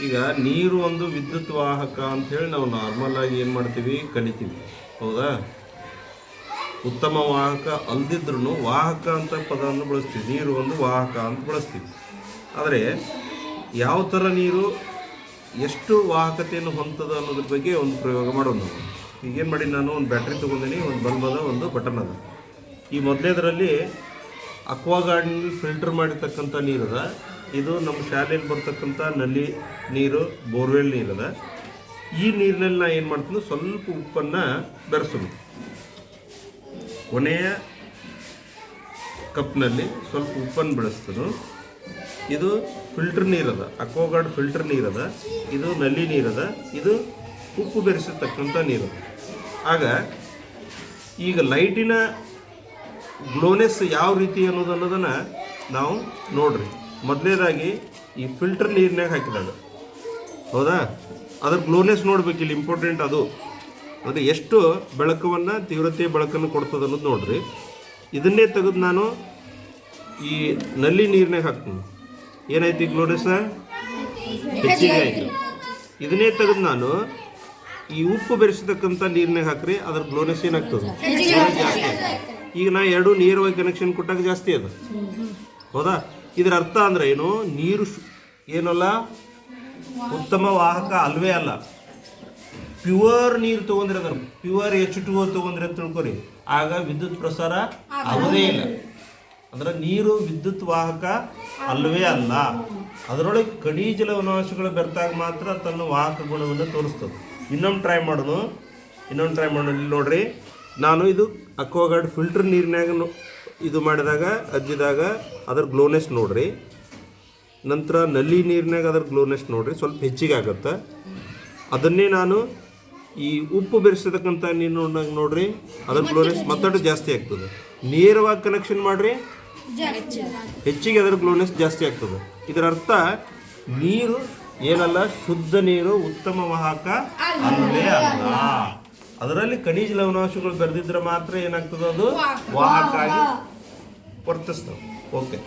ಈಗ ನೀರು ಒಂದು ವಿದ್ಯುತ್ ವಾಹಕ ಅಂಥೇಳಿ ನಾವು ನಾರ್ಮಲ್ ಆಗಿ ಏನು ಮಾಡ್ತೀವಿ? ಕಲಿತೀವಿ. ಹೌದಾ? ಉತ್ತಮ ವಾಹಕ ಅಲ್ದಿದ್ರೂ ವಾಹಕ ಅಂತ ಪದವನ್ನು ಬಳಸ್ತೀವಿ. ನೀರು ಒಂದು ವಾಹಕ ಅಂತ ಬಳಸ್ತೀವಿ. ಆದರೆ ಯಾವ ಥರ ನೀರು, ಎಷ್ಟು ವಾಹಕತೆಯನ್ನು ಹೊಂತದ ಅನ್ನೋದ್ರ ಬಗ್ಗೆ ಒಂದು ಪ್ರಯೋಗ ಮಾಡೋಣ ನಾವು. ಈಗೇನು ಮಾಡಿ ನಾನು ಒಂದು ಬ್ಯಾಟ್ರಿ ತೊಗೊಂಡಿನಿ, ಒಂದು ಬಲ್ಬದ ಒಂದು ಬಟನ್ ಅದ. ಈ ಮೊದಲೇದರಲ್ಲಿ ಅಕ್ವಾಗಾರ್ಡ್ನಲ್ಲಿ ಫಿಲ್ಟರ್ ಮಾಡಿರ್ತಕ್ಕಂಥ ನೀರದ ಇದು ನಮ್ಮ ಶಾಲೆಯಲ್ಲಿ ಬರ್ತಕ್ಕಂಥ ನಲ್ಲಿ ನೀರು, ಬೋರ್ವೆಲ್ ನೀರದ ಈ ನೀರಿನಲ್ಲಿ ನಾ ಏನು ಮಾಡ್ತೀನಿ? ಸ್ವಲ್ಪ ಉಪ್ಪನ್ನು ಬೆರೆಸೋದು. ಕೊನೆಯ ಕಪ್ನಲ್ಲಿ ಸ್ವಲ್ಪ ಉಪ್ಪನ್ನು ಬೆಳೆಸ್ತೀನಿ. ಇದು ಫಿಲ್ಟರ್ ನೀರದ ಅಕ್ವಾಗಾರ್ಡ್ ಫಿಲ್ಟರ್ ನೀರದ ಇದು ನಲ್ಲಿ ನೀರದ ಇದು ಉಪ್ಪು ಬೆರೆಸಿರ್ತಕ್ಕಂಥ ನೀರು. ಆಗ ಈಗ ಲೈಟಿನ ಗ್ಲೋನೆಸ್ ಯಾವ ರೀತಿ ಅನ್ನೋದು ಅನ್ನೋದನ್ನು ನಾವು ನೋಡ್ರಿ. ಮೊದಲನೇದಾಗಿ ಈ ಫಿಲ್ಟರ್ ನೀರಿನಾಗ ಹಾಕಿದಾಗ ಹೌದಾ? ಅದ್ರ ಗ್ಲೋನೆಸ್ ನೋಡ್ಬೇಕು ಇಲ್ಲಿ ಇಂಪಾರ್ಟೆಂಟ್ ಅದು. ಅಂದರೆ ಎಷ್ಟು ಬೆಳಕವನ್ನು ತೀವ್ರತೆ ಬೆಳಕನ್ನು ಕೊಡ್ತದೆ ಅನ್ನೋದು ನೋಡ್ರಿ. ಇದನ್ನೇ ತೆಗೆದು ನಾನು ಈ ನಲ್ಲಿ ನೀರಿನಾಗ ಹಾಕ್ತೀನಿ. ಏನಾಯ್ತು ಈ ಗ್ಲೋನೆಸ್ ಹೆಚ್ಚಿಗೆ ಆಯಿತು. ಇದನ್ನೇ ತೆಗೆದು ನಾನು ಈ ಉಪ್ಪು ಬೆರೆಸಿದಕ್ಕಂಥ ನೀರಿನಾಗ ಹಾಕ್ರಿ ಅದ್ರ ಗ್ಲೋನೆಸ್ ಏನಾಗ್ತದೆ? ಜಾಸ್ತಿ ಆಗ್ತದೆ. ಈಗ ನಾ ಎರಡು ನೇರವಾಗಿ ಕನೆಕ್ಷನ್ ಕೊಟ್ಟಾಗ ಜಾಸ್ತಿ ಅದು. ಹೌದಾ? ಇದರ ಅರ್ಥ ಅಂದ್ರೆ ಏನು? ನೀರು ಏನಲ್ಲ? ಉತ್ತಮ ವಾಹಕ ಅಲ್ವೇ ಅಲ್ಲ. ಪ್ಯೂರ್ ನೀರು ತಗೊಂಡ್ರೆ ಅದ್ರ ಪ್ಯೂರ್ ಎಚ್ ಟು ಓ ತಗೊಂಡ್ರೆ ತಿಳ್ಕೊರಿ. ಆಗ ವಿದ್ಯುತ್ ಪ್ರಸಾರ ಆಗೋದೇ ಇಲ್ಲ. ಅಂದ್ರೆ ನೀರು ವಿದ್ಯುತ್ ವಾಹಕ ಅಲ್ವೇ ಅಲ್ಲ. ಅದರೊಳಗೆ ಕಡಿಜ ಲವಣಾಂಶಗಳು ಬೆರೆತಾಗ ಮಾತ್ರ ತನ್ನ ವಾಹಕ ಗುಣವನ್ನು ತೋರಿಸ್ತದೆ. ಇನ್ನೊಂದು ಟ್ರೈ ಮಾಡೋಣ ಇನ್ನೊಂದು ಟ್ರೈ ಮಾಡೋಣ ಇಲ್ಲಿ ನೋಡ್ರಿ. ನಾನು ಇದು ಅಕ್ವಾಗಾರ್ಡ್ ಫಿಲ್ಟರ್ ನೀರಿನಾಗ ಇದು ಮಾಡಿದಾಗ ಅಜ್ಜಿದಾಗ ಅದರ ಗ್ಲೋನೆಸ್ ನೋಡ್ರಿ. ನಂತರ ನಲ್ಲಿ ನೀರಿನಾಗ ಅದ್ರ ಗ್ಲೋನೆಸ್ ನೋಡ್ರಿ ಸ್ವಲ್ಪ ಹೆಚ್ಚಿಗೆ ಆಗುತ್ತೆ. ಅದನ್ನೇ ನಾನು ಈ ಉಪ್ಪು ಬೆರೆಸಿರ್ತಕ್ಕಂಥ ನೀರು ನೋಡ್ರಿ ಅದರ ಗ್ಲೋನೆಸ್ ಮತ್ತಷ್ಟು ಜಾಸ್ತಿ ಆಗ್ತದೆ. ನೇರವಾಗಿ ಕನೆಕ್ಷನ್ ಮಾಡ್ರಿ ಹೆಚ್ಚಿಗೆ ಅದರ ಗ್ಲೋನೆಸ್ ಜಾಸ್ತಿ ಆಗ್ತದೆ. ಇದರ ಅರ್ಥ ನೀರು ಏನಲ್ಲ ಶುದ್ಧ ನೀರು ಉತ್ತಮ ವಾಹಕ ಅಲ್ಲೇ ಅಲ್ಲ. ಅದರಲ್ಲಿ ಖನಿಜ ಲವಣಾಂಶಗಳು ಬೆರೆದಿದ್ರೆ ಮಾತ್ರ ಏನಾಗ್ತದೆ ಅದು? ವಾಹಕ ಆಗಿ ವರ್ತಿಸ್ತವೆ ಓಕೆ